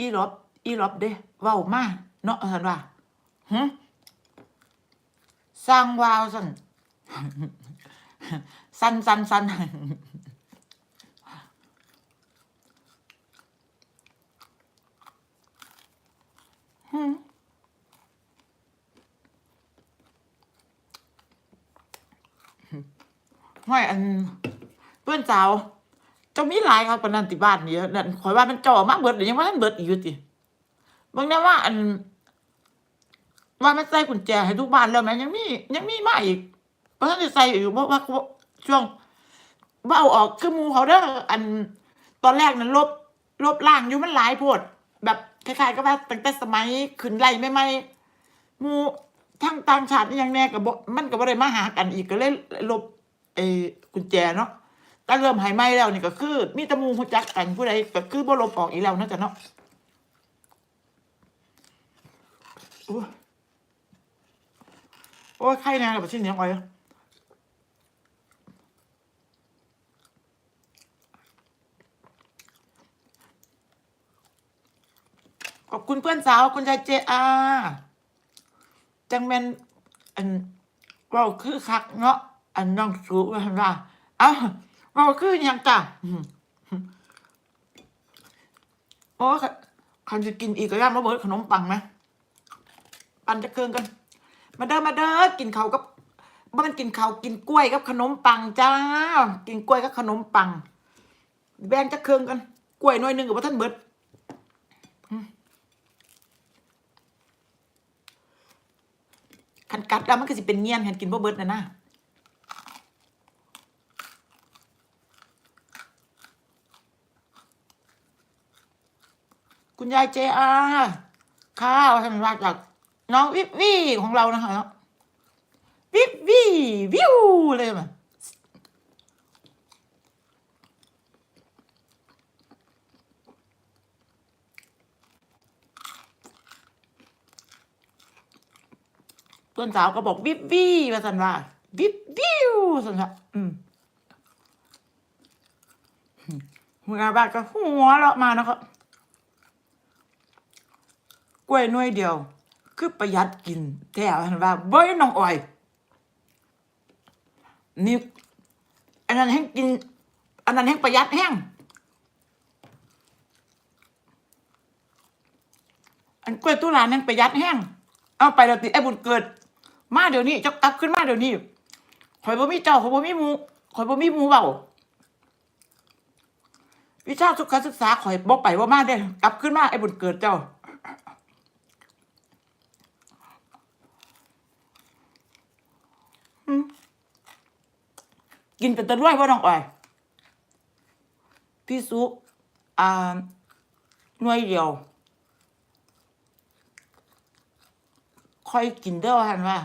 อีรอบอีรอบเด้เว้ามาเนาะท่านว่าหึสร้างวาวสันสั่นสั่นสั่นหึห้อยอันเพื่อนสาว จ้ามีหลายครับปนันติบ้านนี่นั่นข่อยว่ามันจ่อมากเบิดหรือยังว่ามันเบิดอีกอยู่ติบิ่งแน่ว่า อัน ว่ามันใส่กุญแจให้ทุกบ้านแล้วแม่ยังมียังมีมาอีกเพราะฉะนั้นจะใส่อยู่เพราะว่าช่วงว่าเอาออกคือมูเขาเด้ออันตอนแรกนั้นลบลบล่างอยู่มันหลายโพด แบบคล้ายๆกับว่าตั้งแต่สมัยขึ้นไล่ไม่ไม่มูทั้งต่างชาติยังแน่กับมันก็บ่ได้มาหากันอีกก็เลยลบไอ้กุญแจเนาะ ถ้าเริ่มหายไหมแล้วนี่ก็คือ มีตะมูหูจักกันผู้ใดก็คือบ่ลบออกอีกแล้วนะจ้ะเนาะโอ้ยโอ้ยใครแน่ล่ะบ่ชิ้นเนียอ้อยขอบคุณเพื่อนสาวคุณยายเจอาจังแมนอันเราคือคักเนาะอันน้องสูว่าหั่นว่าเอ้า เราคือยังจ้ะโอ้คันจะกินอีกก็ย่ามาเบิดขนมปังไหมปันจะเคืองกัน มาเด้อมาเด้อกินเขากับบ้านกินเขากินกล้วยกับขนมปังจ้า กินกล้วยกับขนมปัง แบนจะเคืองกัน กล้วยหน่อยหนึ่งกับท่านเบิดอืมคันกัดแล้วมันก็สิเป็นเงียนเห็นกินบ่เบิดนะนะ คุณยายเจอาข้าวทำมาจากน้องวิบวี่ของเรานะคะวิบวี่วิวเลยมั้ยเพื่อนสาวก็บอกวิบวี่มาสันว่าวิบวิวสันว่าอืมหัวหน้าบ้านก็หัวเราะมานะครับ กล้วยหน่วยเดียว คือประหยัดกิน แท้เห็นว่าเบ้ยน้องอ้อยนี่อันนั้นแห้งกิน อันนั้นแห้งประหยัดแห้งอันกล้วยตู้ลานแห้งประหยัดแห้งเอาไปแล้วติไอ้บุญเกิด มาเดี๋ยวนี้จะกลับขึ้นมาเดี๋ยวนี้ข่อยบ่มีเจ้าข่อยบ่มีหมูข่อยบ่มีหมูเบาวิชาสุขศึกษาข่อยบ่ไปบ่มาเด้กลับขึ้นมาไอ้บุญเกิดเจ้า กินเป็นตะด้วยพ่อน้องอ้อย พี่ซุปอ่าหน่วยเดียว ค่อยกินเด้อหันว่า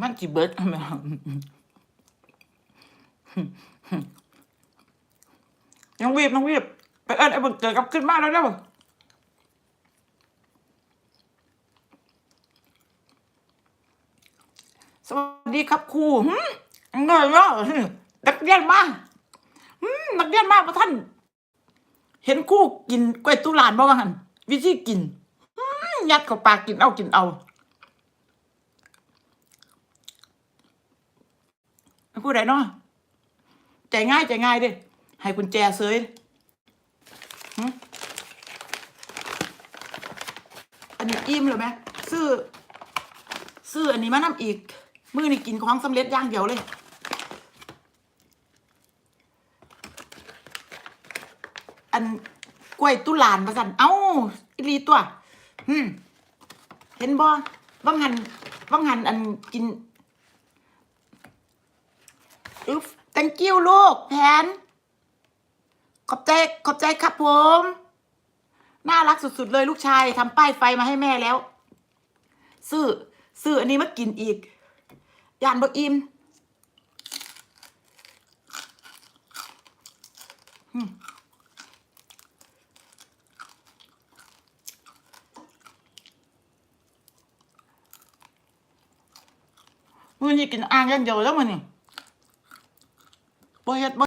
มันจิเบิดแม่ยังวีบน้องวีบไปเอิ้นไอ้บุญเกิดกลับขึ้นมาแล้วเด้อ สวัสดีครับครูหึเงยเนาะนักเรียนมาหึนักเรียนมาพระท่าน เห็นครู่กินกล้วยตุลานบ่ว่าหันวิธีกินหึยัดเข้าปากกินเอากินเอาผู้ใดเนาะใจง่ายใจง่ายด้ให้กุญแจเสยอันนี้อิ่มเลยไหมซื้อซื้ออันนี้มานำอีก มือนี่กินของสำเร็จอย่างเดียวเลย อันกล้วยตุลานประสัน เอ้าอีหลีตัว อืม เห็นบ่บางหันบางหันอันกินอึ๊บ thank you ลูกแผนขอบใจ ขอบใจครับผม น่ารักสุด ๆ เลยลูกชายทำป้ายไฟมาให้แม่แล้ว ซื้อ ซื้ออันนี้มากินอีก ย่านบ่อิ่มอืมมื้อนี้กินอ่างอย่างเดียวแล้วมื้อนี้บ่เฮ็ดบ่